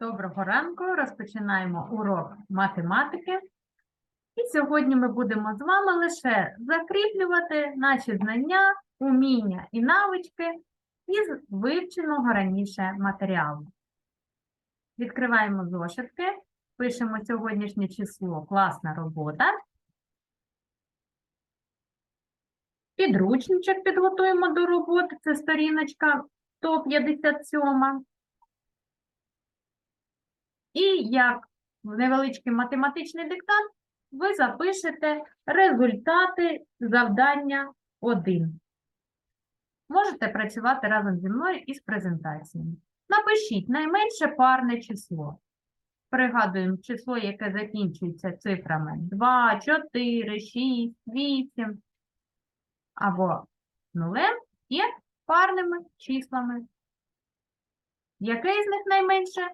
Доброго ранку. Розпочинаємо урок математики. І сьогодні ми будемо з вами лише закріплювати наші знання, уміння і навички із вивченого раніше матеріалу. Відкриваємо зошитки, пишемо сьогоднішнє число класна робота. Підручничок підготуємо до роботи, це сторіночка 157. І як невеличкий математичний диктант, ви запишете результати завдання 1. Можете працювати разом зі мною із презентацією. Напишіть найменше парне число. Пригадуємо число, яке закінчується цифрами 2, 4, 6, 8 або нулем є парними числами. Яке із них найменше?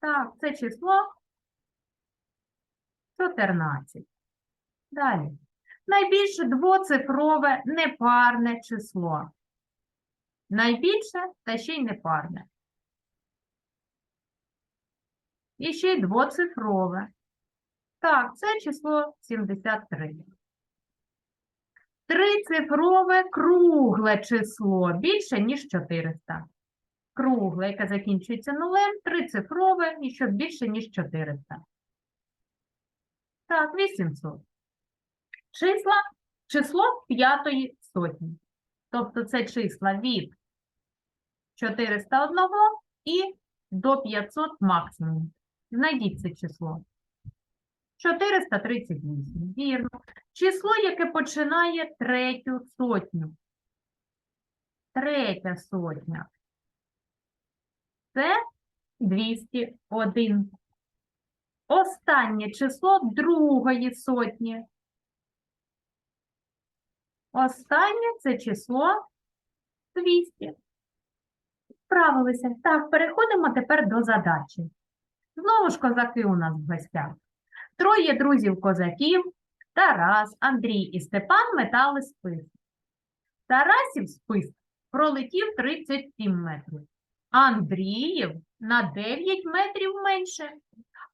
Так, це число 14. Далі. Найбільше двоцифрове непарне число. Найбільше та ще й непарне. І ще й двоцифрове. Так, це число 73. Трицифрове кругле число більше, ніж 400 кругле, яке закінчується нулем, трицифрове і що більше, ніж 400. Так, 800. Числа, число п'ятої сотні. Тобто це числа від 401 і до 500 максимум. Знайдіть це число. 438. Вірно. Число, яке починає третю сотню. Третя сотня. Це 201. Останнє число другої сотні. Останнє це число 200. Справилися. Так, переходимо тепер до задачі. Знову ж козаки у нас в гостях. Троє друзів-козаків, Тарас, Андрій і Степан метали спис. Тарасів спис пролетів 37 метрів. Андріїв на 9 метрів менше,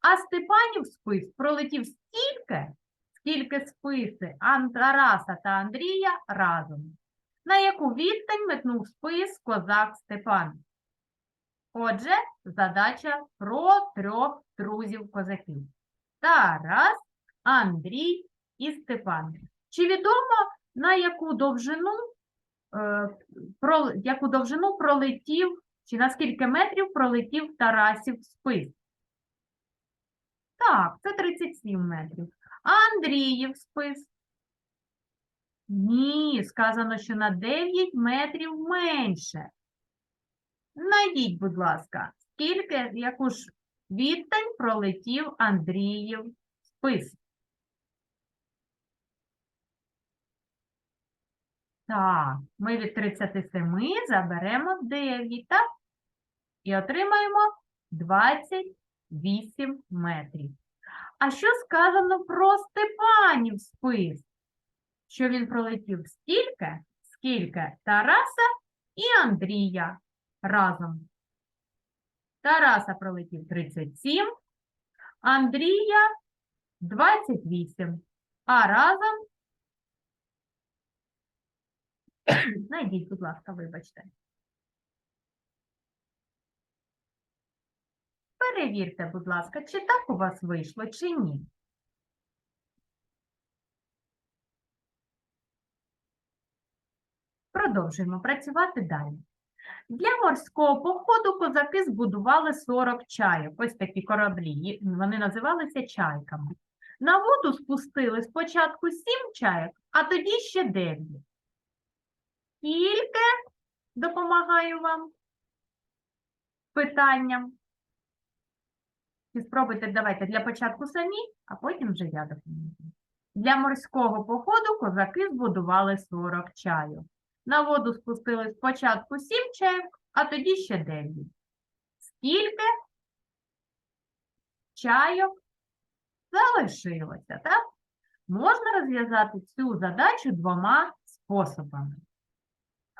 а Степанів спис пролетів стільки, скільки списи Тараса та Андрія разом. На яку відстань метнув спис козак Степан? Отже, задача про трьох друзів-козаків. Тарас, Андрій і Степан. Чи відомо, на яку довжину, е, про, яку довжину пролетів чи на скільки метрів пролетів Тарасів спис? Так, це 37 метрів. Андріїв спис? Ні, сказано, що на 9 метрів менше. Найдіть, будь ласка, скільки, яку ж відстань пролетів Андріїв спис? Так, ми від 37 заберемо 9, так? І отримаємо 28 метрів. А що сказано про Степанів спис? Що він пролетів стільки, скільки Тараса і Андрія разом. Тараса пролетів 37, Андрія 28, а разом Знайдіть, будь ласка, вибачте. Перевірте, будь ласка, чи так у вас вийшло, чи ні. Продовжуємо працювати далі. Для морського походу козаки збудували 40 чайок. Ось такі кораблі. Вони називалися чайками. На воду спустили спочатку 7 чайок, а тоді ще 9. Скільки допомагаю вам питанням? І спробуйте, давайте для початку самі, а потім вже я допоможу. Для морського походу козаки збудували 40 чайок. На воду спустили спочатку 7 чайок, а тоді ще 9. Скільки чайок залишилося, так? Можна розв'язати цю задачу двома способами.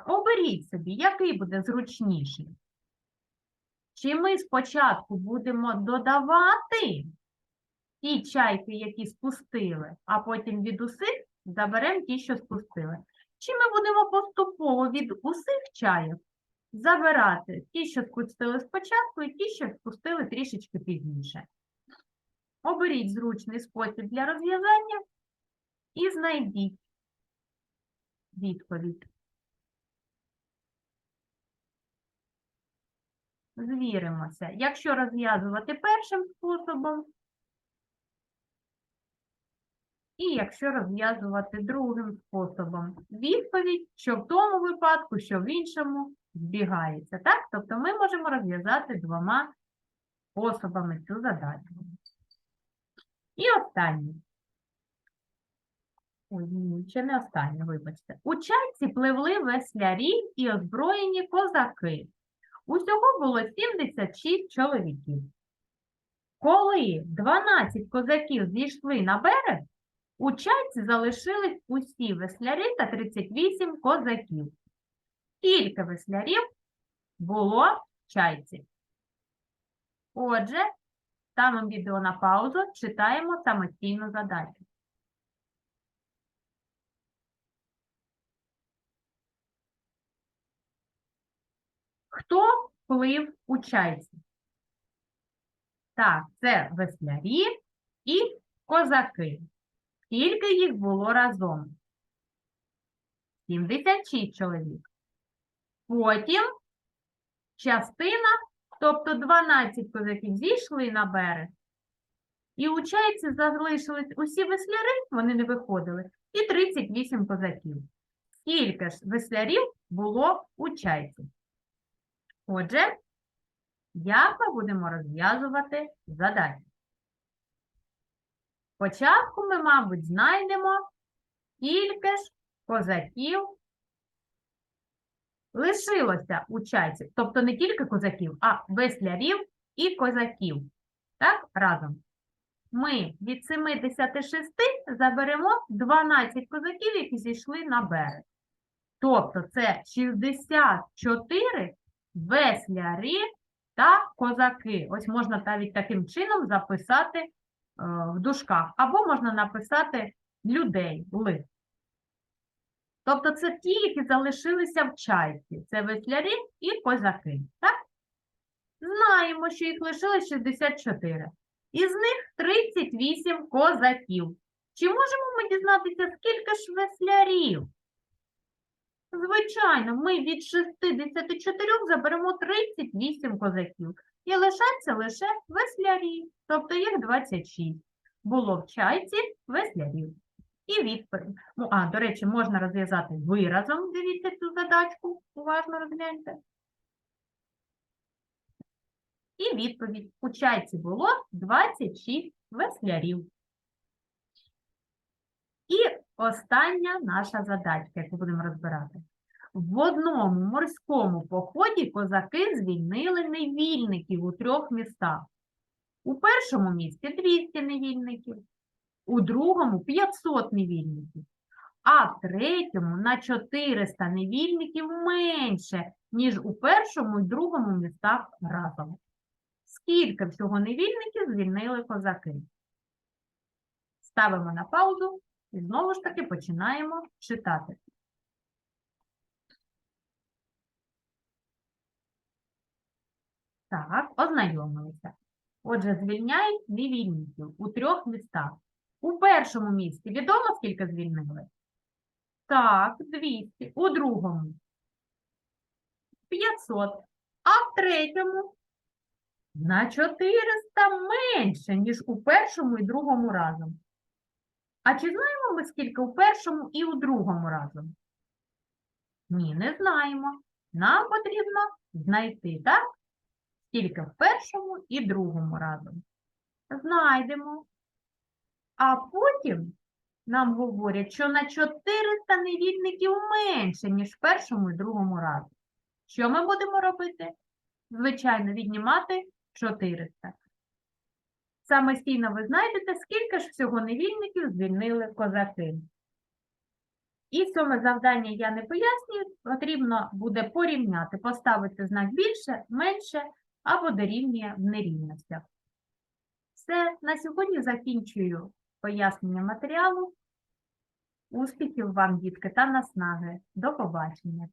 Оберіть собі, який буде зручніший. Чи ми спочатку будемо додавати ті чайки, які спустили, а потім від усіх заберемо ті, що спустили? Чи ми будемо поступово від усіх чайок забирати ті, що спустили спочатку, і ті, що спустили трішечки пізніше? Оберіть зручний спосіб для розв'язання і знайдіть відповідь. Звіримося. Якщо розв'язувати першим способом, і якщо розв'язувати другим способом, відповідь, що в тому випадку, що в іншому, збігається. Так? Тобто ми можемо розв'язати двома способами цю задачу. І останнє. Ой, ще не останнє, вибачте. У чайці пливли веслярі і озброєні козаки. Усього було 76 чоловіків. Коли 12 козаків зійшли на берег, у чайці залишились усі веслярі та 38 козаків. Скільки веслярів було в чайці? Отже, ставимо відео на паузу, читаємо самостійну задачу. Хто плив у чайці? Так, це веслярі і козаки. Скільки їх було разом? 76 чоловік. Потім частина, тобто 12 козаків зійшли на берег. І у чайці залишились усі весляри, вони не виходили, і 38 козаків. Скільки ж веслярів було у чайці? Отже, як ми будемо розв'язувати задачу? Спочатку ми, мабуть, знайдемо, скільки ж козаків лишилося у чайці. Тобто не тільки козаків, а веслярів і козаків. Так, разом. Ми від 76 заберемо 12 козаків, які зійшли на берег. Тобто це 64 весляри та козаки. Ось можна навіть таким чином записати е, в дужках. Або можна написати людей, ли. Тобто це ті, які залишилися в чайці. Це веслярі і козаки. Так? Знаємо, що їх лишилось 64. Із них 38 козаків. Чи можемо ми дізнатися, скільки ж веслярів? Звичайно, ми від 64 заберемо 38 козаків. І лишаться лише веслярі, тобто їх 26. Було в чайці веслярів. І відповідь. Ну, а, до речі, можна розв'язати виразом. Дивіться цю задачку, уважно розгляньте. І відповідь. У чайці було 26 веслярів. І остання наша задачка, яку будемо розбирати. В одному морському поході козаки звільнили невільників у трьох містах. У першому місті 200 невільників, у другому 500 невільників, а в третьому на 400 невільників менше, ніж у першому і другому містах разом. Скільки всього невільників звільнили козаки? Ставимо на паузу і знову ж таки починаємо читати. Так, ознайомилися. Отже, звільняють невільників у трьох містах. У першому місті відомо, скільки звільнили? Так, 200. У другому 500. А в третьому на 400 менше, ніж у першому і другому разом. А чи знаємо ми, скільки у першому і у другому разом? Ні, не знаємо. Нам потрібно знайти, так? Скільки в першому і другому разом. Знайдемо. А потім нам говорять, що на 400 невільників менше, ніж в першому і другому разі. Що ми будемо робити? Звичайно, віднімати 400. Самостійно ви знайдете, скільки ж всього невільників звільнили козаки. І сьоме завдання я не пояснюю, потрібно буде порівняти, поставити знак більше, менше, або дорівнює в нерівностях. Все, на сьогодні закінчую пояснення матеріалу. Успіхів вам, дітки, та наснаги. До побачення.